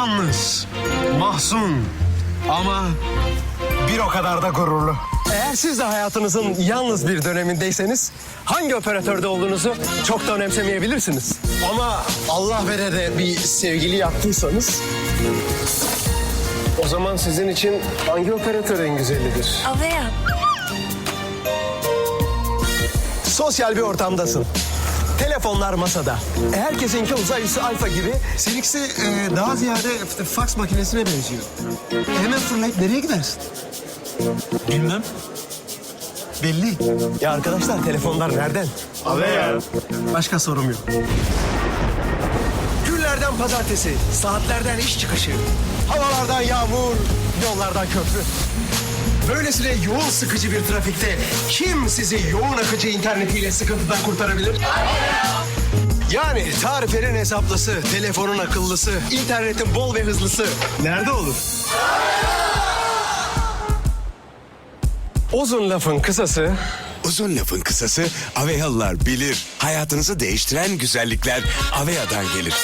Yalnız, mahzun ama bir o kadar da gururlu. Eğer siz de hayatınızın yalnız bir dönemindeyseniz hangi operatörde olduğunuzu çok da önemsemeyebilirsiniz. Ama Allah vere de bir sevgili yaptıysanız o zaman sizin için hangi operatör en güzelidir? Avea. Sosyal bir ortamdasın. Telefonlar masada. Herkesinki uzay üssü alfa gibi. Seninkisi e, daha ziyade f- faks makinesine benziyor. Hemen fırlayıp nereye gidersin? Bilmem. Belli. Ya arkadaşlar telefonlar nereden? Başka sorum yok. Günlerden pazartesi, saatlerden iş çıkışı, havalardan yağmur, yollardan köprü. Böylesine yoğun sıkıcı bir trafikte kim sizi yoğun akıcı internetiyle sıkıntıdan kurtarabilir? Yani tarifelerin hesaplısı, telefonun akıllısı, internetin bol ve hızlısı nerede olur? Uzun lafın kısası Uzun lafın kısası Aveyalılar bilir. Hayatınızı değiştiren güzellikler Aveya'dan gelir.